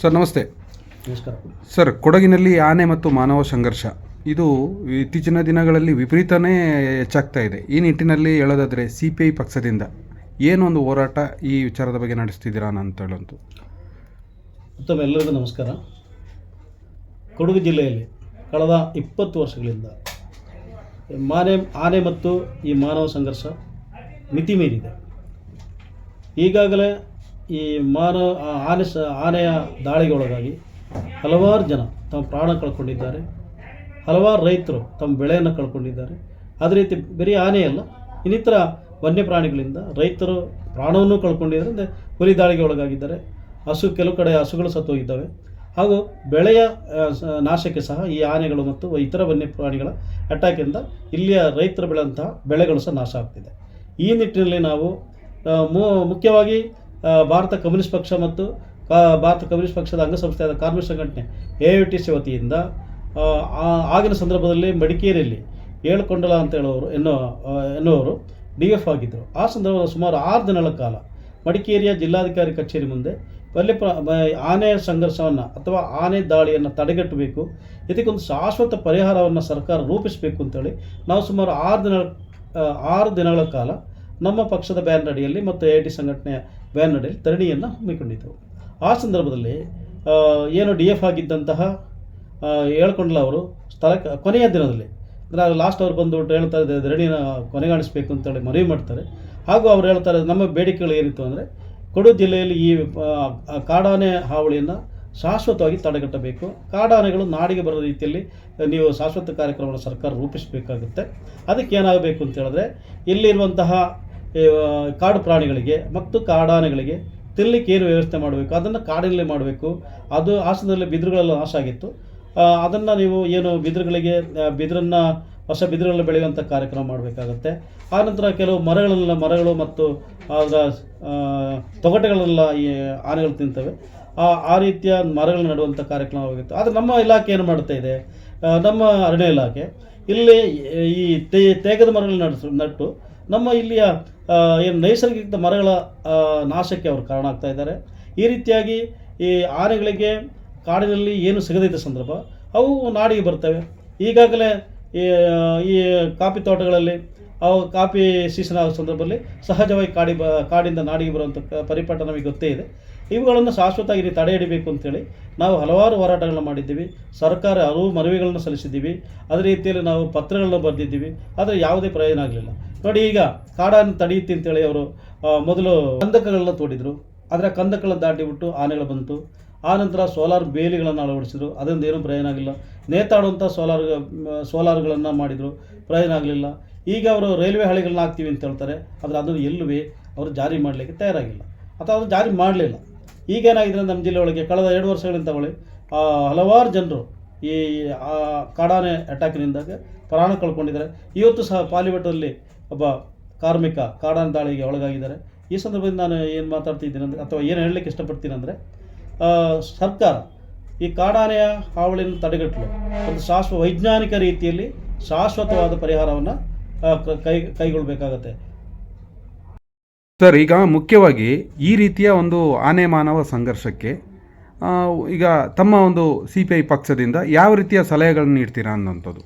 Sir ನಮಸ್ತೆ. ನಮಸ್ಕಾರ. Sir ಕೊಡಗಿನಲ್ಲಿ ಆನೆ ಮತ್ತು ಮಾನವ ಸಂಘರ್ಷ. ಇದು ಇತ್ತೀಚಿನ ದಿನಗಳಲ್ಲಿ ವಿಪರೀತನೇ ಹೆಚ್ಚಾಗ್ತಾ ಇದೆ. ಈ ನಿಟ್ಟಿನಲ್ಲಿ ಹೇಳೋದಾದರೆ ಸಿ ಪಿ ಐ ಪಕ್ಷದಿಂದ ಏನೊಂದು ಹೋರಾಟ ಈ ವಿಚಾರದ ಬಗ್ಗೆ ನಡೆಸ್ತಿದ್ದೀರಾ ಅಂತ ಹೇಳಂತು. ಉತ್ತಮ ಎಲ್ಲರಿಗೂ ನಮಸ್ಕಾರ. ಕೊಡಗು ಜಿಲ್ಲೆಯಲ್ಲಿ ಕಳೆದ ಇಪ್ಪತ್ತು ವರ್ಷಗಳಿಂದ ಮಾನೆ ಆನೆ ಮತ್ತು ಈ ಮಾನವ ಸಂಘರ್ಷ ಮಿತಿ ಮೀರಿದೆ ಈಗಾಗಲೇ ಈ ಮಾನವ ಆ ಆನೆ ಸ ಆನೆಯ ದಾಳಿಗೆ ಒಳಗಾಗಿ ಹಲವಾರು ಜನ ತಮ್ಮ ಪ್ರಾಣ ಕಳ್ಕೊಂಡಿದ್ದಾರೆ. ಹಲವಾರು ರೈತರು ತಮ್ಮ ಬೆಳೆಯನ್ನು ಕಳ್ಕೊಂಡಿದ್ದಾರೆ. ಅದೇ ರೀತಿ ಬರೀ ಆನೆಯಲ್ಲ ಇನ್ನಿತರ ವನ್ಯಪ್ರಾಣಿಗಳಿಂದ ರೈತರು ಪ್ರಾಣವನ್ನು ಕಳ್ಕೊಂಡಿದ್ದಾರೆ, ಅಂದರೆ ಹುಲಿ ದಾಳಿಗೆ ಒಳಗಾಗಿದ್ದಾರೆ. ಹಸು, ಕೆಲವು ಕಡೆ ಹಸುಗಳು ಸತ್ತೋಗಿದ್ದಾವೆ ಹಾಗೂ ಬೆಳೆಯ ನಾಶಕ್ಕೆ ಸಹ ಈ ಆನೆಗಳು ಮತ್ತು ಇತರ ವನ್ಯಪ್ರಾಣಿಗಳ ಅಟ್ಯಾಕಿಂದ ಇಲ್ಲಿಯ ರೈತರು ಬೆಳೆದಂತಹ ಬೆಳೆಗಳು ಸಹ ನಾಶ ಆಗ್ತಿದೆ. ಈ ನಿಟ್ಟಿನಲ್ಲಿ ನಾವು ಮುಖ್ಯವಾಗಿ ಭಾರತ ಕಮ್ಯುನಿಸ್ಟ್ ಪಕ್ಷ ಮತ್ತು ಭಾರತ ಕಮ್ಯುನಿಸ್ಟ್ ಪಕ್ಷದ ಅಂಗಸಂಸ್ಥೆಯಾದ ಕಾರ್ಮಿಕ ಸಂಘಟನೆ ಎ ಐ ಟಿ ಸಿ ವತಿಯಿಂದ ಆಗಿನ ಸಂದರ್ಭದಲ್ಲಿ ಮಡಿಕೇರಿಯಲ್ಲಿ ಏಳ್ಕೊಂಡಲ ಅಂತ ಹೇಳೋರು ಎನ್ನೋ ಎನ್ನುವರು ಡಿ ಎಫ್ ಆಗಿದ್ದರು. ಆ ಸಂದರ್ಭದಲ್ಲಿ ಸುಮಾರು ಆರು ದಿನಗಳ ಕಾಲ ಮಡಿಕೇರಿಯ ಜಿಲ್ಲಾಧಿಕಾರಿ ಕಚೇರಿ ಮುಂದೆ ಅಲ್ಲಿ ಪ್ರ ಆನೆ ಸಂಘರ್ಷವನ್ನು ಅಥವಾ ಆನೆ ದಾಳಿಯನ್ನು ತಡೆಗಟ್ಟಬೇಕು, ಇದಕ್ಕೊಂದು ಶಾಶ್ವತ ಪರಿಹಾರವನ್ನು ಸರ್ಕಾರ ರೂಪಿಸಬೇಕು ಅಂತೇಳಿ ನಾವು ಸುಮಾರು ಆರು ದಿನ ಆರು ದಿನಗಳ ಕಾಲ ನಮ್ಮ ಪಕ್ಷದ ಬ್ಯಾನರ್ ಅಡಿಯಲ್ಲಿ ಮತ್ತು ಎ ಟಿ ಸಂಘಟನೆಯ ಬ್ಯಾನ್ ಅಡಿಯಲ್ಲಿ ಧರಣಿಯನ್ನು ಹಮ್ಮಿಕೊಂಡಿದ್ದೆವು. ಆ ಸಂದರ್ಭದಲ್ಲಿ ಏನು ಡಿ ಎಫ್ ಆಗಿದ್ದಂತಹ ಹೇಳ್ಕೊಂಡ್ಲ ಅವರು, ಸ್ಥಳಕ್ಕೆ, ಕೊನೆಯ ದಿನದಲ್ಲಿ. ಅಂದರೆ ಲಾಸ್ಟ್ ಅವ್ರು ಬಂದು ಹೇಳ್ತಾ ಇದ್ದಾರೆ, ಧರಣಿನ ಕೊನೆಗಾಣಿಸ್ಬೇಕು ಅಂತೇಳಿ ಮನವಿ ಮಾಡ್ತಾರೆ. ಹಾಗೂ ಅವ್ರು ಹೇಳ್ತಾರೆ ನಮ್ಮ ಬೇಡಿಕೆಗಳು ಏನಿತ್ತು ಅಂದರೆ, ಕೊಡಗು ಜಿಲ್ಲೆಯಲ್ಲಿ ಈ ಕಾಡಾನೆ ಹಾವಳಿಯನ್ನು ಶಾಶ್ವತವಾಗಿ ತಡೆಗಟ್ಟಬೇಕು. ಕಾಡಾನೆಗಳು ನಾಡಿಗೆ ಬರೋ ರೀತಿಯಲ್ಲಿ ನೀವು ಶಾಶ್ವತ ಕಾರ್ಯಕ್ರಮವನ್ನು ಸರ್ಕಾರ ರೂಪಿಸಬೇಕಾಗುತ್ತೆ. ಅದಕ್ಕೆ ಏನಾಗಬೇಕು ಅಂತ ಹೇಳಿದ್ರೆ, ಇಲ್ಲಿರುವಂತಹ ಕಾಡು ಪ್ರಾಣಿಗಳಿಗೆ ಮತ್ತು ಕಾಡಾನೆಗಳಿಗೆ ತಿನ್ನಲಿಕ್ಕೆ ಏನು ವ್ಯವಸ್ಥೆ ಮಾಡಬೇಕು? ಅದನ್ನು ಕಾಡಿನಲ್ಲಿ ಮಾಡಬೇಕು. ಅದು ಆ ಸಂದರ್ಭದಲ್ಲಿ ಬಿದಿರುಗಳೆಲ್ಲ ನಾಶ ಆಗಿತ್ತು. ಅದನ್ನು ನೀವು ಏನು ಬಿದಿರುಗಳಿಗೆ ಬಿದಿರನ್ನು ಹೊಸ ಬಿದಿರುಗಳನ್ನ ಬೆಳೆಯುವಂಥ ಕಾರ್ಯಕ್ರಮ ಮಾಡಬೇಕಾಗತ್ತೆ. ಆನಂತರ ಕೆಲವು ಮರಗಳನ್ನೆಲ್ಲ ಮರಗಳು ಮತ್ತು ಅದರ ಆ, ತೊಗಟೆಗಳೆಲ್ಲ ಈ ಆನೆಗಳು ತಿಂತವೆ. ಆ ಆ ರೀತಿಯ ಮರಗಳು ನೆಡುವಂಥ ಕಾರ್ಯಕ್ರಮ ಆಗಿತ್ತು ಆದರೆ ನಮ್ಮ ಇಲಾಖೆ ಏನು ಮಾಡ್ತಾ ಇದೆ? ನಮ್ಮ ಅರಣ್ಯ ಇಲಾಖೆ ಇಲ್ಲಿ ಈ ತೇಗದ ಮರಗಳನ್ನ ನಡೆಸ ನಟ್ಟು ನಮ್ಮ ಇಲ್ಲಿಯ ಏನು ನೈಸರ್ಗಿಕ ಮರಗಳ ನಾಶಕ್ಕೆ ಅವರು ಕಾರಣ ಆಗ್ತಾ ಇದ್ದಾರೆ. ಈ ರೀತಿಯಾಗಿ ಈ ಆನೆಗಳಿಗೆ ಕಾಡಿನಲ್ಲಿ ಏನು ಸಿಗದಿದ್ದ ಸಂದರ್ಭ, ಅವು ನಾಡಿಗೆ ಬರ್ತವೆ. ಈಗಾಗಲೇ ಈ ಕಾಫಿ ತೋಟಗಳಲ್ಲಿ ಅವು ಕಾಫಿ ಸೀಸನ್ ಆಗೋ ಸಂದರ್ಭದಲ್ಲಿ ಸಹಜವಾಗಿ ಕಾಡಿ ಬ, ಕಾಡಿಂದ ನಾಡಿಗೆ ಬರುವಂಥ ಪರಿಪಾಠ ನಮಗೆ ಗೊತ್ತೇ ಇದೆ. ಇವುಗಳನ್ನು ಶಾಶ್ವತವಾಗಿ ತಡೆ ಹಿಡಿಬೇಕು ಅಂತೇಳಿ ನಾವು ಹಲವಾರು ಹೋರಾಟಗಳನ್ನ ಮಾಡಿದ್ದೀವಿ. ಸರ್ಕಾರ ಹಲವು ಮನವಿಗಳನ್ನು ಸಲ್ಲಿಸಿದ್ದೀವಿ. ಅದೇ ರೀತಿಯಲ್ಲಿ ನಾವು ಪತ್ರಗಳನ್ನ ಬರೆದಿದ್ದೀವಿ. ಆದರೆ ಯಾವುದೇ ಪ್ರಯೋಜನ ಆಗಲಿಲ್ಲ. ನೋಡಿ ಈಗ ಕಾಡನ್ನು ತಡೆಯುತ್ತೆ ಅಂತೇಳಿ ಅವರು ಮೊದಲು ಕಂದಕಗಳನ್ನ ತೋಡಿದ್ರು. ಆದರೆ ಕಂದಕಗಳನ್ನ ದಾಟಿಬಿಟ್ಟು ಆನೆಗಳು ಬಂತು. ಆನಂತರ ಸೋಲಾರ್ ಬೇಲಿಗಳನ್ನು ಅಳವಡಿಸಿದ್ರು. ಅದರಿಂದ ಏನೂ ಪ್ರಯೋಜನ ಆಗಿಲ್ಲ. ನೇತಾಡುವಂಥ ಸೋಲಾರ್ ಸೋಲಾರ್ಗಳನ್ನು ಮಾಡಿದರು. ಪ್ರಯೋಜನ ಆಗಲಿಲ್ಲ. ಈಗ ಅವರು ರೈಲ್ವೆ ಹಳಿಗಳನ್ನ ಹಾಕ್ತೀವಿ ಅಂತ ಹೇಳ್ತಾರೆ. ಆದರೆ ಅದು ಎಲ್ಲವೇ ಅವರು ಜಾರಿ ಮಾಡಲಿಕ್ಕೆ ತಯಾರಾಗಿಲ್ಲ. ಅಥವಾ ಅದು ಜಾರಿ ಮಾಡಲಿಲ್ಲ. ಈಗೇನಾಗಿದೆ ನಮ್ಮ ಜಿಲ್ಲೆ ಒಳಗೆ ಕಳೆದ ಎರಡು ವರ್ಷಗಳಿಂದ ಆ, ಹಲವಾರು ಜನರು ಈ ಆ, ಕಾಡಾನೆ ಅಟ್ಯಾಕ್ನಿಂದಾಗ ಪ್ರಾಣ ಕಳ್ಕೊಂಡಿದ್ದಾರೆ. ಇವತ್ತು ಸಹ ಪಾಲಿವುಡ್ನಲ್ಲಿ ಒಬ್ಬ ಕಾರ್ಮಿಕ ಕಾಡಾನೆ ದಾಳಿಗೆ ಒಳಗಾಗಿದ್ದಾರೆ. ಈ ಸಂದರ್ಭದಲ್ಲಿ ನಾನು ಏನು ಮಾತಾಡ್ತಿದ್ದೀನಿ ಅಂದರೆ ಅಥವಾ ಏನು ಹೇಳಲಿಕ್ಕೆ ಇಷ್ಟಪಡ್ತೀನಿ ಅಂದರೆ ಸರ್ಕಾರ ಈ ಕಾಡಾನೆಯ ಹಾವಳಿಯನ್ನು ತಡೆಗಟ್ಟಲು ಒಂದು ಶಾಶ್ವ ವೈಜ್ಞಾನಿಕ ರೀತಿಯಲ್ಲಿ ಶಾಶ್ವತವಾದ ಪರಿಹಾರವನ್ನು ಕೈ ಕೈಗೊಳ್ಳಬೇಕಾಗತ್ತೆ ಸರ್ ಈಗ ಮುಖ್ಯವಾಗಿ ಈ ರೀತಿಯ ಒಂದು ಆನೆ ಮಾನವ ಸಂಘರ್ಷಕ್ಕೆ ಈಗ ತಮ್ಮ ಒಂದು ಸಿ ಪಿ ಐ ಪಕ್ಷದಿಂದ ಯಾವ ರೀತಿಯ ಸಲಹೆಗಳನ್ನು ನೀಡ್ತೀರಾ ಅನ್ನೋಂಥದ್ದು?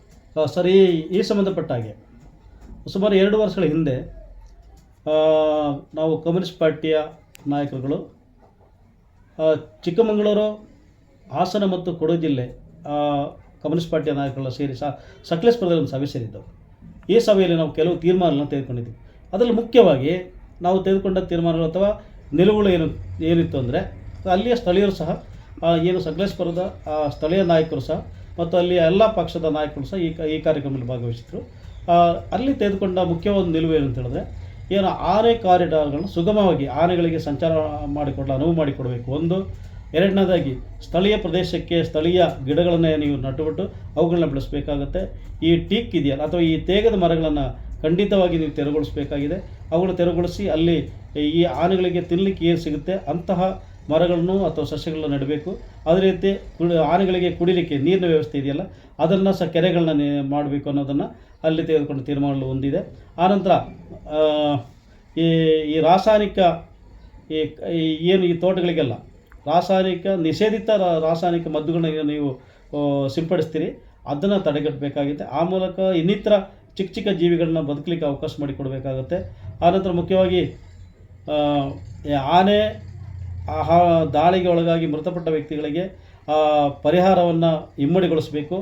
ಸರಿ ಈ ಸಂಬಂಧಪಟ್ಟ ಹಾಗೆ ಸುಮಾರು ಎರಡು ವರ್ಷಗಳ ಹಿಂದೆ ನಾವು ಕಮ್ಯುನಿಸ್ಟ್ ಪಾರ್ಟಿಯ ನಾಯಕರುಗಳು ಚಿಕ್ಕಮಗಳೂರು ಹಾಸನ ಮತ್ತು ಕೊಡಗು ಜಿಲ್ಲೆ ಕಮ್ಯುನಿಸ್ಟ್ ಪಾರ್ಟಿಯ ನಾಯಕರೆಲ್ಲ ಸೇರಿ ಸಹ ಸಕಲೇಶ್ಪುರದಲ್ಲಿ ಒಂದು ಸಭೆ ಸೇರಿದ್ದವು. ಈ ಸಭೆಯಲ್ಲಿ ನಾವು ಕೆಲವು ತೀರ್ಮಾನಗಳನ್ನು ತೆಗೆದುಕೊಂಡಿದ್ದೀವಿ. ಅದರಲ್ಲಿ ಮುಖ್ಯವಾಗಿ ನಾವು ತೆಗೆದುಕೊಂಡ ತೀರ್ಮಾನಗಳು ಅಥವಾ ನಿಲುವುಗಳು ಏನು, ಏನಿತ್ತು ಅಂದರೆ, ಅಲ್ಲಿಯ ಸ್ಥಳೀಯರು ಸಹ ಏನು ಸಕಲೇಶ್ಪುರದ ಸ್ಥಳೀಯ ನಾಯಕರು ಸಹ, ಮತ್ತು ಅಲ್ಲಿಯ ಎಲ್ಲ ಪಕ್ಷದ ನಾಯಕರು ಸಹ ಈ ಈ ಕಾರ್ಯಕ್ರಮದಲ್ಲಿ ಭಾಗವಹಿಸಿದರು. ಅಲ್ಲಿ ತೆಗೆದುಕೊಂಡ ಮುಖ್ಯವಾದ ನಿಲುವು ಏನು ಅಂತ ಹೇಳಿದ್ರೆ, ಏನು ಆನೆ ಕಾರಿಡಾರ್ಗಳನ್ನು ಸುಗಮವಾಗಿ ಆನೆಗಳಿಗೆ ಸಂಚಾರ ಮಾಡಿಕೊಡಲು, ಅನುವು ಮಾಡಿಕೊಡಬೇಕು. ಒಂದು, ಎರಡನೇದಾಗಿ ಸ್ಥಳೀಯ ಪ್ರದೇಶಕ್ಕೆ ಸ್ಥಳೀಯ ಗಿಡಗಳನ್ನು ನೀವು ನಟ್ಟುಬಿಟ್ಟು ಅವುಗಳನ್ನ ಬೆಳೆಸಬೇಕಾಗತ್ತೆ. ಈ ಟೀಕ್ ಇದೆಯಲ್ಲ, ಅಥವಾ ಈ ತೇಗದ ಮರಗಳನ್ನು ಖಂಡಿತವಾಗಿ ನೀವು ತೆರವುಗೊಳಿಸಬೇಕಾಗಿದೆ. ಅವುಗಳನ್ನು ತೆರವುಗೊಳಿಸಿ ಅಲ್ಲಿ ಈ ಆನೆಗಳಿಗೆ ತಿನ್ನಲಿಕ್ಕೆ ಏನು ಸಿಗುತ್ತೆ? ಅಂತಹ ಮರಗಳನ್ನು ಅಥವಾ ಸಸ್ಯಗಳನ್ನ ನೆಡಬೇಕು. ಅದೇ ರೀತಿ ಕುಡಿ, ಆನೆಗಳಿಗೆ ಕುಡಿಲಿಕ್ಕೆ ನೀರಿನ ವ್ಯವಸ್ಥೆ ಇದೆಯಲ್ಲ, ಅದನ್ನು ಸಹ ಕೆರೆಗಳನ್ನ ಮಾಡಬೇಕು ಅನ್ನೋದನ್ನು ಅಲ್ಲಿ ತೆಗೆದುಕೊಂಡು ತೀರ್ಮಾನಗಳು ಹೊಂದಿದೆ ಆನಂತರ ಈ ಈ ರಾಸಾಯನಿಕ, ಈ ಏನು ಈ ತೋಟಗಳಿಗೆಲ್ಲ ರಾಸಾಯನಿಕ, ನಿಷೇಧಿತ ರಾಸಾಯನಿಕ ಮದ್ದುಗಳನ್ನ ನೀವು ಸಿಂಪಡಿಸ್ತೀರಿ, ಅದನ್ನು ತಡೆಗಟ್ಟಬೇಕಾಗುತ್ತೆ. ಆ ಮೂಲಕ ಇನ್ನಿತರ ಚಿಕ್ಕ ಚಿಕ್ಕ ಜೀವಿಗಳನ್ನ ಬದುಕಲಿಕ್ಕೆ ಅವಕಾಶ ಮಾಡಿಕೊಡಬೇಕಾಗುತ್ತೆ. ಆನಂತರ ಮುಖ್ಯವಾಗಿ ಆನೆ ಆಹಾ ದಾಳಿಗೆ ಒಳಗಾಗಿ ಮೃತಪಟ್ಟ ವ್ಯಕ್ತಿಗಳಿಗೆ ಪರಿಹಾರವನ್ನು ಇಮ್ಮಡಿಗೊಳಿಸಬೇಕು.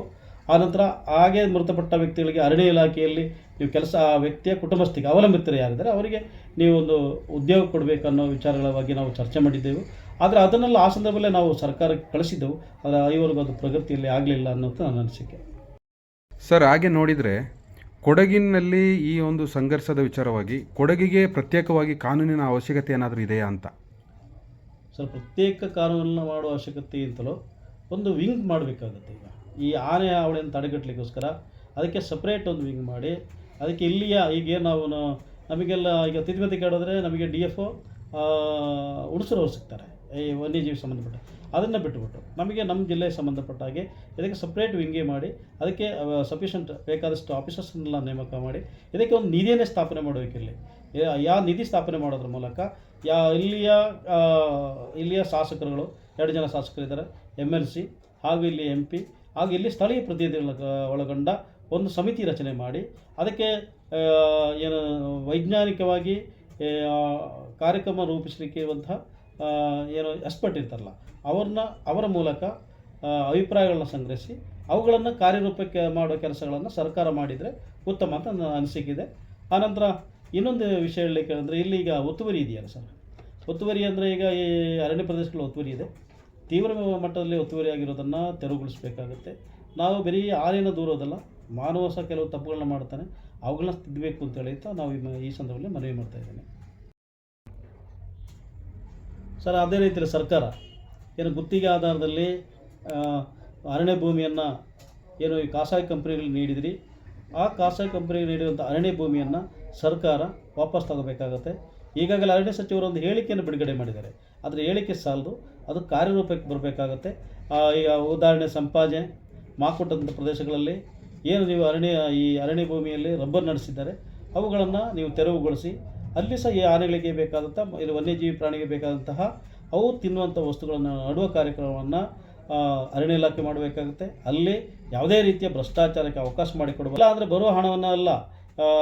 ಆನಂತರ ಹಾಗೆ ಮೃತಪಟ್ಟ ವ್ಯಕ್ತಿಗಳಿಗೆ ಅರಣ್ಯ ಇಲಾಖೆಯಲ್ಲಿ ನೀವು ಕೆಲಸ, ಆ ವ್ಯಕ್ತಿಯ ಕುಟುಂಬಸ್ಥಿಗೆ ಅವಲಂಬಿತರು ಯಾರಿದ್ದಾರೆ, ಅವರಿಗೆ ನೀವು ಒಂದು ಉದ್ಯೋಗ ಕೊಡಬೇಕನ್ನೋ ವಿಚಾರಗಳ ಬಗ್ಗೆ ನಾವು ಚರ್ಚೆ ಮಾಡಿದ್ದೆವು. ಆದರೆ ಅದನ್ನೆಲ್ಲ ಆ ಸಂದರ್ಭದಲ್ಲೇ ನಾವು ಸರ್ಕಾರಕ್ಕೆ ಕಳಿಸಿದ್ದೆವು. ಆದರೆ ಐವರೆಗೂ ಅದು ಪ್ರಗತಿಯಲ್ಲಿ ಆಗಲಿಲ್ಲ ಅನ್ನೋದು ನನ್ನ ಅನಿಸಿಕೆ. ಸರ್, ಹಾಗೆ ನೋಡಿದರೆ ಕೊಡಗಿನಲ್ಲಿ ಈ ಒಂದು ಸಂಘರ್ಷದ ವಿಚಾರವಾಗಿ ಕೊಡಗಿಗೆ ಪ್ರತ್ಯೇಕವಾಗಿ ಕಾನೂನಿನ ಅವಶ್ಯಕತೆ ಏನಾದರೂ ಇದೆಯಾ ಅಂತ? ಸರ್ ಪ್ರತ್ಯೇಕ ಕಾನೂನನ್ನು ಮಾಡುವ ಅವಶ್ಯಕತೆ ಅಂತಲೋ ಒಂದು ವಿಂಗ್ ಮಾಡಬೇಕಾಗುತ್ತೆ ಈಗ. ಈ ಆನೆ ಹಾವಳಿಯನ್ನು ತಡೆಗಟ್ಟಲಿಕ್ಕೋಸ್ಕರ ಅದಕ್ಕೆ ಸಪ್ರೇಟ್ ಒಂದು ವಿಂಗ್ ಮಾಡಿ, ಅದಕ್ಕೆ ಇಲ್ಲಿಯ ಈಗ ನಾವು ನಮಗೆಲ್ಲ ಈಗ ತಿದ್ಮತಿ ಕಾಡಿದ್ರೆ ನಮಗೆ ಡಿ ಎಫ್ ಒ ಉಡುಸರವ್ರು ಸಿಗ್ತಾರೆ. ಈ ವನ್ಯಜೀವಿ ಸಂಬಂಧಪಟ್ಟ. ಅದನ್ನು ಬಿಟ್ಟುಬಿಟ್ಟು ನಮಗೆ ನಮ್ಮ ಜಿಲ್ಲೆಗೆ ಸಂಬಂಧಪಟ್ಟ ಹಾಗೆ ಇದಕ್ಕೆ ಸಪ್ರೇಟ್ ವಿಂಗೇ ಮಾಡಿ, ಅದಕ್ಕೆ ಸಫಿಷಿಯಂಟ್ ಬೇಕಾದಷ್ಟು ಆಫೀಸರ್ಸ್ನೆಲ್ಲ ನೇಮಕ ಮಾಡಿ, ಇದಕ್ಕೆ ಒಂದು ನಿಧಿಯನ್ನೇ ಸ್ಥಾಪನೆ ಮಾಡಬೇಕಿರಲಿ. ಯಾವ ನಿಧಿ ಸ್ಥಾಪನೆ ಮಾಡೋದ್ರ ಮೂಲಕ ಯಾ, ಇಲ್ಲಿಯ ಇಲ್ಲಿಯ ಶಾಸಕರುಗಳು, ಎರಡು ಜನ ಶಾಸಕರಿದ್ದಾರೆ ಎಂ ಎಲ್ ಸಿ ಹಾಗೂ ಇಲ್ಲಿ ಎಂ ಪಿ ಹಾಗೂ ಇಲ್ಲಿ ಸ್ಥಳೀಯ ಪ್ರತಿನಿಧಿಗಳ ಒಳಗೊಂಡ ಒಂದು ಸಮಿತಿ ರಚನೆ ಮಾಡಿ, ಅದಕ್ಕೆ ಏನು ವೈಜ್ಞಾನಿಕವಾಗಿ ಕಾರ್ಯಕ್ರಮ ರೂಪಿಸಲಿಕ್ಕೆ ಇರುವಂತಹ ಏನು ಎಕ್ಸ್ಪರ್ಟ್ ಇರ್ತಾರಲ್ಲ, ಅವ್ರನ್ನ, ಅವರ ಮೂಲಕ ಅಭಿಪ್ರಾಯಗಳನ್ನ ಸಂಗ್ರಹಿಸಿ, ಅವುಗಳನ್ನು ಕಾರ್ಯರೂಪಕ್ಕೆ ಮಾಡುವ ಕೆಲಸಗಳನ್ನು ಸರ್ಕಾರ ಮಾಡಿದರೆ ಉತ್ತಮ ಅಂತ ನನ್ನ ಅನಿಸಿಕೆ ಇದೆ. ಆನಂತರ ಇನ್ನೊಂದು ವಿಷಯ ಹೇಳಲಿಕ್ಕೆ ಅಂದರೆ ಇಲ್ಲಿ ಈಗ ಒತ್ತುವರಿ ಇದೆಯಲ್ಲ ಸರ್? ಒತ್ತುವರಿ ಅಂದರೆ ಈಗ ಈ ಅರಣ್ಯ ಪ್ರದೇಶಗಳ ಒತ್ತುವರಿ ಇದೆ. ತೀವ್ರ ಮಟ್ಟದಲ್ಲಿ ಒತ್ತುವರಿ ಆಗಿರೋದನ್ನು ತೆರವುಗೊಳಿಸಬೇಕಾಗುತ್ತೆ. ನಾವು ಬರೀ ಆರೇನ ದೂರೋದಲ್ಲ ಮಾನವ ಸಹ ಕೆಲವು ತಪ್ಪುಗಳನ್ನ ಮಾಡ್ತಾನೆ. ಅವುಗಳನ್ನ ತಿದ್ದಬೇಕು ಅಂತ ಹೇಳಿ ಅಂತ ನಾವು ಈ- ಈ ಸಂದರ್ಭದಲ್ಲಿ ಮನವಿ ಮಾಡ್ತಾ ಇದ್ದೇನೆ. ಸರ್, ಅದೇ ರೀತಿಯಲ್ಲಿ ಸರ್ಕಾರ ಏನು ಗುತ್ತಿಗೆ ಆಧಾರದಲ್ಲಿ ಅರಣ್ಯ ಭೂಮಿಯನ್ನು ಏನು ಈ ಖಾಸಗಿ ಕಂಪ್ನಿಗಳಿಗೆ ನೀಡಿದಿರಿ ಆ ಖಾಸಗಿ ಕಂಪನಿಗೆ ನೀಡಿರುವಂಥ ಅರಣ್ಯ ಭೂಮಿಯನ್ನು ಸರ್ಕಾರ ವಾಪಸ್ ತಗೋಬೇಕಾಗತ್ತೆ. ಈಗಾಗಲೇ ಅರಣ್ಯ ಸಚಿವರು ಒಂದು ಹೇಳಿಕೆಯನ್ನು ಬಿಡುಗಡೆ ಮಾಡಿದ್ದಾರೆ. ಆದರೆ ಹೇಳಿಕೆ ಸಾಲದು. ಅದು ಕಾರ್ಯರೂಪಕ್ಕೆ ಬರಬೇಕಾಗತ್ತೆ. ಈಗ ಉದಾಹರಣೆ ಸಂಪಾಜೆ ಮಾಕುಟ್ಟಂಥ ಪ್ರದೇಶಗಳಲ್ಲಿ ಏನು ನೀವು ಅರಣ್ಯ, ಈ ಅರಣ್ಯ ಭೂಮಿಯಲ್ಲಿ ರಬ್ಬರ್ ನಡೆಸಿದ್ದಾರೆ, ಅವುಗಳನ್ನು ನೀವು ತೆರವುಗೊಳಿಸಿ, ಅಲ್ಲಿ ಸಹ ಈ ಆನೆಗಳಿಗೆ ಬೇಕಾದಂಥ ಇಲ್ಲಿ ವನ್ಯಜೀವಿ ಪ್ರಾಣಿಗೆ ಬೇಕಾದಂತಹ ಅವು ತಿನ್ನುವಂಥ ವಸ್ತುಗಳನ್ನು, ನಡುವ ಕಾರ್ಯಕ್ರಮವನ್ನು ಅರಣ್ಯ ಇಲಾಖೆ ಮಾಡಬೇಕಾಗುತ್ತೆ. ಅಲ್ಲಿ ಯಾವುದೇ ರೀತಿಯ ಭ್ರಷ್ಟಾಚಾರಕ್ಕೆ ಅವಕಾಶ ಮಾಡಿಕೊಡಬಲ್ಲ ಆದರೆ ಬರುವ ಹಣವನ್ನು ಅಲ್ಲ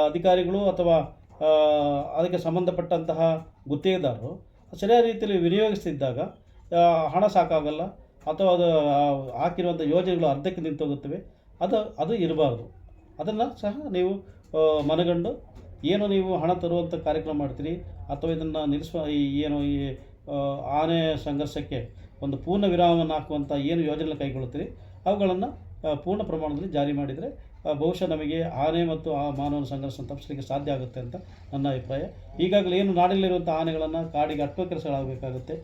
ಅಧಿಕಾರಿಗಳು ಅಥವಾ ಅದಕ್ಕೆ ಸಂಬಂಧಪಟ್ಟಂತಹ ಗುತ್ತಿಗೆದಾರರು ಸರಿಯಾದ ರೀತಿಯಲ್ಲಿ ವಿನಿಯೋಗಿಸ್ತಿದ್ದಾಗ ಹಣ ಸಾಕಾಗಲ್ಲ ಅಥವಾ ಅದು ಹಾಕಿರುವಂಥ ಯೋಜನೆಗಳು ಅರ್ಧಕ್ಕೆ ನಿಂತೋಗುತ್ತವೆ ಅದು ಅದು ಇರಬಾರ್ದು. ಅದನ್ನು ಸಹ ನೀವು ಮನಗಂಡು ಏನು ನೀವು ಹಣ ತರುವಂಥ ಕಾರ್ಯಕ್ರಮ ಮಾಡ್ತೀರಿ ಅಥವಾ ಇದನ್ನು ನಿಲ್ಲಿಸುವ ಈ ಏನು ಈ ಆನೆ ಸಂಘರ್ಷಕ್ಕೆ ಒಂದು ಪೂರ್ಣ ವಿರಾಮವನ್ನು ಹಾಕುವಂಥ ಏನು ಯೋಜನೆ ಕೈಗೊಳ್ಳುತ್ತೀರಿ, ಅವುಗಳನ್ನು ಪೂರ್ಣ ಪ್ರಮಾಣದಲ್ಲಿ ಜಾರಿ ಮಾಡಿದರೆ ಬಹುಶಃ ನಮಗೆ ಆನೆ ಮತ್ತು ಆ ಮಾನವನ ಸಂಘರ್ಷ ತಪ್ಪಿಸಲಿಕ್ಕೆ ಸಾಧ್ಯ ಆಗುತ್ತೆ ಅಂತ ನನ್ನ ಅಭಿಪ್ರಾಯ. ಈಗಾಗಲೇ ಏನು ನಾಡಿನಲ್ಲಿರುವಂಥ ಆನೆಗಳನ್ನು ಕಾಡಿಗೆ ಅಟ್ಟುವ ಕೆಲಸಗಳಾಗಬೇಕಾಗುತ್ತೆ.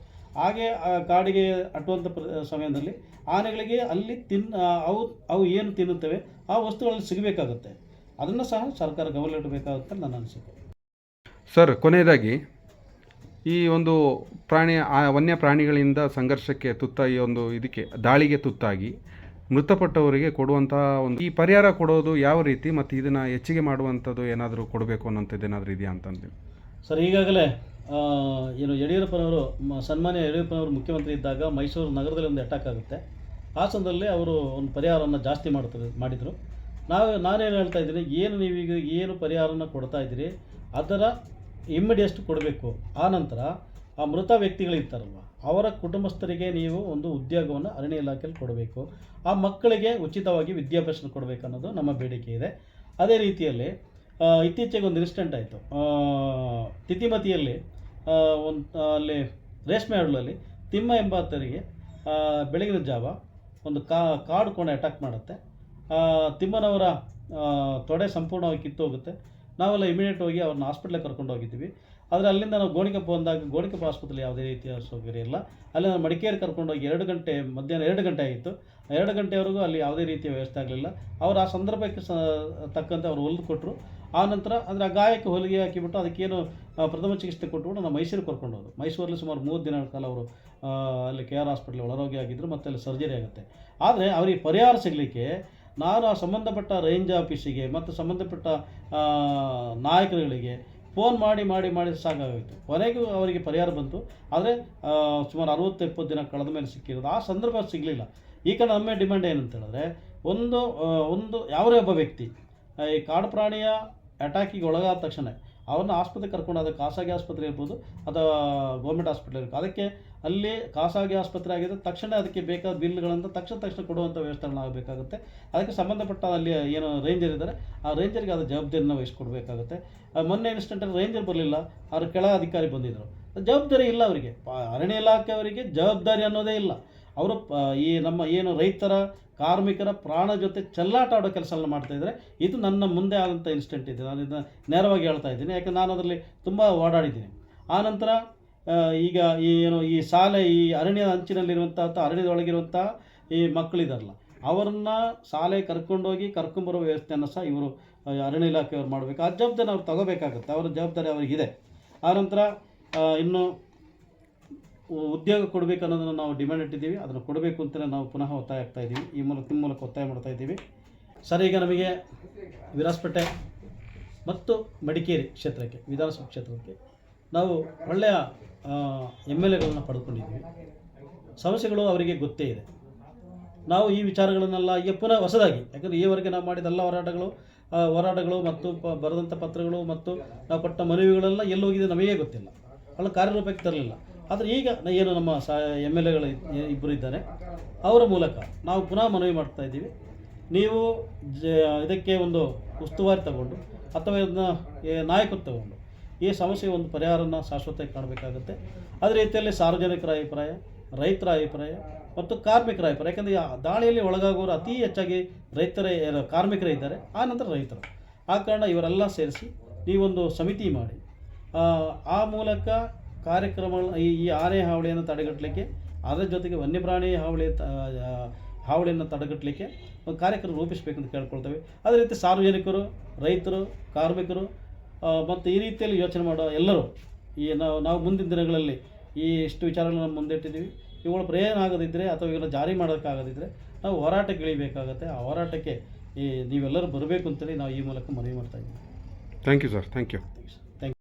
ಹಾಗೆ ಕಾಡಿಗೆ ಅಟ್ಟುವಂಥ ಸಮಯದಲ್ಲಿ ಆನೆಗಳಿಗೆ ಅಲ್ಲಿ ತಿನ್ ಅವು ಅವು ಏನು ತಿನ್ನುತ್ತವೆ, ಆ ವಸ್ತುಗಳಲ್ಲಿ ಸಿಗಬೇಕಾಗುತ್ತೆ. ಅದನ್ನು ಸಹ ಸರ್ಕಾರ ಗಮನ ಇಡಬೇಕಾಗುತ್ತೆ ನನ್ನ ಅನಿಸಿಕೆ. ಸರ್, ಕೊನೆಯದಾಗಿ ಈ ಒಂದು ಪ್ರಾಣಿ ವನ್ಯ ಪ್ರಾಣಿಗಳಿಂದ ಸಂಘರ್ಷಕ್ಕೆ ತುತ್ತಾಗಿ ಒಂದು ಇದಕ್ಕೆ, ದಾಳಿಗೆ ತುತ್ತಾಗಿ ಮೃತಪಟ್ಟವರಿಗೆ ಕೊಡುವಂತಹ ಒಂದು, ಈ ಪರಿಹಾರ ಕೊಡೋದು ಯಾವ ರೀತಿ ಮತ್ತು ಇದನ್ನು ಹೆಚ್ಚಿಗೆ ಮಾಡುವಂಥದ್ದು ಏನಾದರೂ ಕೊಡಬೇಕು ಅನ್ನೋಂಥದ್ದು ಏನಾದರೂ ಇದೆಯಾ ಅಂತಂದು ಸರ್, ಈಗಾಗಲೇ ಏನು ಯಡಿಯೂರಪ್ಪನವರು ಸನ್ಮಾನ್ಯ ಯಡಿಯೂರಪ್ಪನವರು ಮುಖ್ಯಮಂತ್ರಿ ಇದ್ದಾಗ ಮೈಸೂರು ನಗರದಲ್ಲಿ ಒಂದು ಅಟ್ಯಾಕ್ ಆಗುತ್ತೆ. ಆ ಸಂದರ್ಭದಲ್ಲಿ ಅವರು ಒಂದು ಪರಿಹಾರವನ್ನು ಜಾಸ್ತಿ ಮಾಡ್ತಾರೆ ಮಾಡಿದರು. ನಾವು ನಾನೇನು ಹೇಳ್ತಾ ಇದ್ದೀನಿ, ಏನು ನೀವೀಗ ಏನು ಪರಿಹಾರನ ಕೊಡ್ತಾ ಇದ್ದೀರಿ, ಅದರ ಇಮ್ಮಿಡಿಯಸ್ಟ್ ಕೊಡಬೇಕು. ಆ ನಂತರ ಆ ಮೃತ ವ್ಯಕ್ತಿಗಳಿರ್ತಾರಲ್ವ, ಅವರ ಕುಟುಂಬಸ್ಥರಿಗೆ ನೀವು ಒಂದು ಉದ್ಯೋಗವನ್ನು ಅರಣ್ಯ ಇಲಾಖೆಯಲ್ಲಿ ಕೊಡಬೇಕು. ಆ ಮಕ್ಕಳಿಗೆ ಉಚಿತವಾಗಿ ವಿದ್ಯಾಭ್ಯಾಸ ಕೊಡಬೇಕು ಅನ್ನೋದು ನಮ್ಮ ಬೇಡಿಕೆ ಇದೆ. ಅದೇ ರೀತಿಯಲ್ಲಿ ಇತ್ತೀಚೆಗೆ ಒಂದು ಇನ್ಸಿಡೆಂಟ್ ಆಯಿತು. ತಿತಿಮತಿಯಲ್ಲಿ ಒಂದು ಅಲ್ಲಿ ರೇಷ್ಮೆ ಹಡಲಲ್ಲಿ ತಿಮ್ಮ ಎಂಬಾತರಿಗೆ ಬೆಳಗಿನ ಜಾವ ಒಂದು ಕಾ, ಕಾಡು ಕೋಣೆ ಅಟ್ಯಾಕ್ ಮಾಡುತ್ತೆ. ತಿಮ್ಮನವರ ತೊಡೆ ಸಂಪೂರ್ಣವಾಗಿ ಕಿತ್ತೋಗುತ್ತೆ. ನಾವೆಲ್ಲ ಇಮಿಡಿಯೇಟ್ ಹೋಗಿ ಅವ್ರನ್ನ ಹಾಸ್ಪಿಟ್ಲಿಗೆ ಕರ್ಕೊಂಡು ಹೋಗಿದ್ದೀವಿ. ಆದರೆ ಅಲ್ಲಿಂದ ನಾವು ಗೋಣಿಕಪ್ಪ ಬಂದಾಗ ಗೋಣಿಕೊಪ್ಪ ಆಸ್ಪತ್ರೆ ಯಾವುದೇ ರೀತಿಯ ಸೌಕರ್ಯ ಇಲ್ಲ. ಅಲ್ಲಿ ನಾನು ಮಡಿಕೇರಿ ಕರ್ಕೊಂಡೋಗಿ ಎರಡು ಗಂಟೆ, ಮಧ್ಯಾಹ್ನ ಎರಡು ಗಂಟೆ ಆಗಿತ್ತು. ಎರಡು ಗಂಟೆವರೆಗೂ ಅಲ್ಲಿ ಯಾವುದೇ ರೀತಿಯ ವ್ಯವಸ್ಥೆ ಆಗಲಿಲ್ಲ. ಅವರು ಆ ಸಂದರ್ಭಕ್ಕೆ ಸ, ತಕ್ಕಂತೆ ಅವರು ಹೊಲಿದು ಕೊಟ್ಟರು ಆ ನಂತರ ಅಂದರೆ ಆ ಗಾಯಕ್ಕೆ ಹೊಲಿಗೆ ಹಾಕಿಬಿಟ್ಟು ಅದಕ್ಕೇನು ಪ್ರಥಮ ಚಿಕಿತ್ಸೆ ಕೊಟ್ಬಿಟ್ಟು ನಾನು ಮೈಸೂರಿಗೆ ಕರ್ಕೊಂಡು ಹೋದ್ರು. ಮೈಸೂರಲ್ಲಿ ಸುಮಾರು ಮೂವತ್ತು ದಿನಗಳ ಕಾಲ ಅವರು ಅಲ್ಲಿ ಕೆ ಆರ್ ಹಾಸ್ಪಿಟ್ಲ್ ಒಳರೋಗಿ ಆಗಿದ್ದರು ಮತ್ತು ಅಲ್ಲಿ ಸರ್ಜರಿ ಆಗುತ್ತೆ. ಆದರೆ ಅವರಿಗೆ ಪರಿಹಾರ ಸಿಗಲಿಕ್ಕೆ ನಾನು ಆ ಸಂಬಂಧಪಟ್ಟ ರೇಂಜ್ ಆಫೀಸಿಗೆ ಮತ್ತು ಸಂಬಂಧಪಟ್ಟ ನಾಯಕರುಗಳಿಗೆ ಫೋನ್ ಮಾಡಿ ಮಾಡಿ ಮಾಡಿ ಸಾಕಾಗೋಯಿತು. ಕೊನೆಗೂ ಅವರಿಗೆ ಪರಿಹಾರ ಬಂತು. ಆದರೆ ಸುಮಾರು ಅರವತ್ತು, ಎಪ್ಪತ್ತು ದಿನ ಕಳೆದ ಮೇಲೆ ಸಿಕ್ಕಿರೋದು. ಆ ಸಂದರ್ಭ ಸಿಗಲಿಲ್ಲ. ಈ ಕಡೆ ನಮ್ಮ ಡಿಮ್ಯಾಂಡ್ ಏನಂತ ಹೇಳಿದ್ರೆ, ಒಂದು ಒಂದು ಯಾವುದೇ ಒಬ್ಬ ವ್ಯಕ್ತಿ ಈ ಕಾಡು ಪ್ರಾಣಿಯ ಅಟ್ಯಾಕಿಗೆ ಒಳಗಾದ ತಕ್ಷಣ ಅವ್ರನ್ನ ಆಸ್ಪತ್ರೆಗೆ ಅದಕ್ಕೆ ಖಾಸಗಿ ಆಸ್ಪತ್ರೆ ಇರ್ಬೋದು ಅಥವಾ ಗೌರ್ಮೆಂಟ್ ಹಾಸ್ಪಿಟಲ್ ಇರ್ಬೋದು. ಅದಕ್ಕೆ ಅಲ್ಲಿ ಖಾಸಗಿ ಆಸ್ಪತ್ರೆ ಆಗಿದ್ದರೆ ತಕ್ಷಣ ಅದಕ್ಕೆ ಬೇಕಾದ ಬಿಲ್ಗಳನ್ನು ತಕ್ಷಣ ತಕ್ಷಣ ಕೊಡುವಂಥ ವ್ಯವಸ್ಥೆಗಳನ್ನ ಆಗಬೇಕಾಗುತ್ತೆ ಅದಕ್ಕೆ ಸಂಬಂಧಪಟ್ಟ ಅಲ್ಲಿ ಏನು ರೇಂಜರ್ ಇದ್ದಾರೆ. ಆ ರೇಂಜರ್ಗೆ ಅದು ಜವಾಬ್ದಾರಿನ ವಹಿಸ್ಕೊಡ್ಬೇಕಾಗುತ್ತೆ. ಮೊನ್ನೆ ಇನ್ಸ್ಟೆಂಟಲ್ಲಿ ರೇಂಜರ್ ಬರಲಿಲ್ಲ. ಅವ್ರ ಕೆಳ ಅಧಿಕಾರಿ ಬಂದಿದ್ದರು ಜವಾಬ್ದಾರಿ ಇಲ್ಲ ಅವರಿಗೆ. ಅರಣ್ಯ ಅರಣ್ಯ ಇಲಾಖೆಯವರಿಗೆ ಜವಾಬ್ದಾರಿ ಅನ್ನೋದೇ ಇಲ್ಲ. ಅವರು ಈ ನಮ್ಮ ಏನು ರೈತರ, ಕಾರ್ಮಿಕರ ಪ್ರಾಣ ಜೊತೆ ಚೆಲ್ಲಾಟ ಆಡೋ ಕೆಲಸ ಮಾಡ್ತಾ ಇದ್ದಾರೆ. ಇದು ನನ್ನ ಮುಂದೆ ಆದಂಥ ಇನ್ಸ್ಟೆಂಟ್ ಇದೆ. ನಾನು ಇದನ್ನು ನೇರವಾಗಿ ಹೇಳ್ತಾ ಇದ್ದೀನಿ. ಯಾಕಂದ್ರೆ ನಾನು ಅದರಲ್ಲಿ ತುಂಬ ಓಡಾಡಿದ್ದೀನಿ. ಆನಂತರ ಈಗ ಈ ಏನು, ಈ ಶಾಲೆ, ಈ ಅರಣ್ಯ ಅಂಚಿನಲ್ಲಿರುವಂಥ ಅಥವಾ ಅರಣ್ಯದೊಳಗಿರುವಂಥ ಈ ಮಕ್ಕಳಿದಾರಲ್ಲ, ಅವರನ್ನ ಶಾಲೆ ಕರ್ಕೊಂಡೋಗಿ ಕರ್ಕೊಂಬರೋ ವ್ಯವಸ್ಥೆಯನ್ನು ಸಹ ಇವರು ಅರಣ್ಯ ಇಲಾಖೆಯವ್ರು ಮಾಡಬೇಕು. ಆ ಜವಾಬ್ದಾರಿ ಅವ್ರು ತಗೋಬೇಕಾಗುತ್ತೆ, ಅವರ ಜವಾಬ್ದಾರಿ ಅವರಿಗಿದೆ ನಂತರ ಇನ್ನು ಉದ್ಯೋಗ ಕೊಡಬೇಕು ಅನ್ನೋದನ್ನು ನಾವು ಡಿಮ್ಯಾಂಡ್ ಇಟ್ಟಿದ್ದೀವಿ, ಅದನ್ನು ಕೊಡಬೇಕು ಅಂತಲೇ ನಾವು ಪುನಃ ಒತ್ತಾಯ ಆಗ್ತಾ ಇದ್ದೀವಿ. ಈ ಮೂಲಕ, ನಿಮ್ಮ ಮೂಲಕ ಒತ್ತಾಯ ಮಾಡ್ತಾ ಇದ್ದೀವಿ. ಸರ್, ಈಗ ನಮಗೆ ವಿರಾಸ್ಪೇಟೆ ಮತ್ತು ಮಡಿಕೇರಿ ಕ್ಷೇತ್ರಕ್ಕೆ ವಿಧಾನಸಭಾ ಕ್ಷೇತ್ರಕ್ಕೆ ನಾವು ಒಳ್ಳೆಯ ಎಂ ಎಲ್ ಎಗಳನ್ನು ಪಡ್ಕೊಂಡಿದ್ವಿ. ಸಮಸ್ಯೆಗಳು ಅವರಿಗೆ ಗೊತ್ತೇ ಇದೆ. ನಾವು ಈ ವಿಚಾರಗಳನ್ನೆಲ್ಲ ಈಗ ಪುನಃ ಹೊಸದಾಗಿ, ಯಾಕಂದರೆ ಈವರೆಗೆ ನಾವು ಮಾಡಿದ ಎಲ್ಲ ಹೋರಾಟಗಳು ಹೋರಾಟಗಳು ಮತ್ತು ಪ, ಬರೆದಂಥ ಪತ್ರಗಳು ಮತ್ತು ನಾವು ಕೊಟ್ಟ ಮನವಿಗಳೆಲ್ಲ ಎಲ್ಲೋಗಿದೆ ನಮಗೇ ಗೊತ್ತಿಲ್ಲ. ಅಲ್ಲ, ಕಾರ್ಯರೂಪಕ್ಕೆ ತರಲಿಲ್ಲ. ಆದರೆ ಈಗ ಏನು ನಮ್ಮ ಸಾ, ಎಂ ಎಲ್ ಎಗಳು ಇಬ್ಬರು ಇದ್ದಾರೆ. ಅವರ ಮೂಲಕ ನಾವು ಪುನಃ ಮನವಿ ಮಾಡ್ತಾ ಇದ್ದೀವಿ. ನೀವು ಜ, ಇದಕ್ಕೆ ಒಂದು ಉಸ್ತುವಾರಿ ತಗೊಂಡು, ಅಥವಾ ಇದನ್ನ ನಾಯಕರು ತಗೊಂಡು ಈ ಸಮಸ್ಯೆಗೆ ಒಂದು ಪರಿಹಾರನ ಶಾಶ್ವತವಾಗಿ ಕಾಣಬೇಕಾಗುತ್ತೆ. ಅದೇ ರೀತಿಯಲ್ಲಿ ಸಾರ್ವಜನಿಕರ ಅಭಿಪ್ರಾಯ ರೈತರ ಅಭಿಪ್ರಾಯ ಮತ್ತು ಕಾರ್ಮಿಕರ ಅಭಿಪ್ರಾಯ. ಯಾಕಂದರೆ ದಾಳಿಯಲ್ಲಿ ಒಳಗಾಗುವವರು ಅತಿ ಹೆಚ್ಚಾಗಿ ರೈತರೇ ಕಾರ್ಮಿಕರೇ ಇದ್ದಾರೆ ಆ ನಂತರ ರೈತರು. ಆ ಕಾರಣ ಇವರೆಲ್ಲ ಸೇರಿಸಿ ನೀವೊಂದು ಸಮಿತಿ ಮಾಡಿ ಆ, ಮೂಲಕ ಕಾರ್ಯಕ್ರಮ ಈ ಈ ಆನೆ ಹಾವಳಿಯನ್ನು ತಡೆಗಟ್ಟಲಿಕ್ಕೆ ಅದರ ಜೊತೆಗೆ ವನ್ಯಪ್ರಾಣಿ ಹಾವಳಿ ತ- ಹಾವಳಿಯನ್ನು ತಡೆಗಟ್ಟಲಿಕ್ಕೆ ಒಂದು ಕಾರ್ಯಕ್ರಮ ರೂಪಿಸಬೇಕಂತ ಕೇಳ್ಕೊಳ್ತೇವೆ. ಅದೇ ರೀತಿ ಸಾರ್ವಜನಿಕರು ರೈತರು ಕಾರ್ಮಿಕರು ಮತ್ತು ಈ ರೀತಿಯಲ್ಲಿ ಯೋಚನೆ ಮಾಡೋ ಎಲ್ಲರೂ ಈ ನಾವು ನಾವು ಮುಂದಿನ ದಿನಗಳಲ್ಲಿ ಈ ಇಷ್ಟು ವಿಚಾರಗಳನ್ನು ಮುಂದಿಟ್ಟಿದ್ದೀವಿ ಇವುಗಳ ಪ್ರಯೋಜನ ಆಗದಿದ್ದರೆ ಅಥವಾ ಇವುಗಳ ಜಾರಿ ಮಾಡೋಕ್ಕಾಗದಿದ್ದರೆ ನಾವು ಹೋರಾಟಕ್ಕೆ ಇಳಿಬೇಕಾಗತ್ತೆ. ಆ ಹೋರಾಟಕ್ಕೆ ಈ ನೀವೆಲ್ಲರೂ ಬರಬೇಕು ಅಂತೇಳಿ ನಾವು ಈ ಮೂಲಕ ಮನವಿ ಮಾಡ್ತಾ ಇದ್ದೀವಿ. Thank you sir thank you.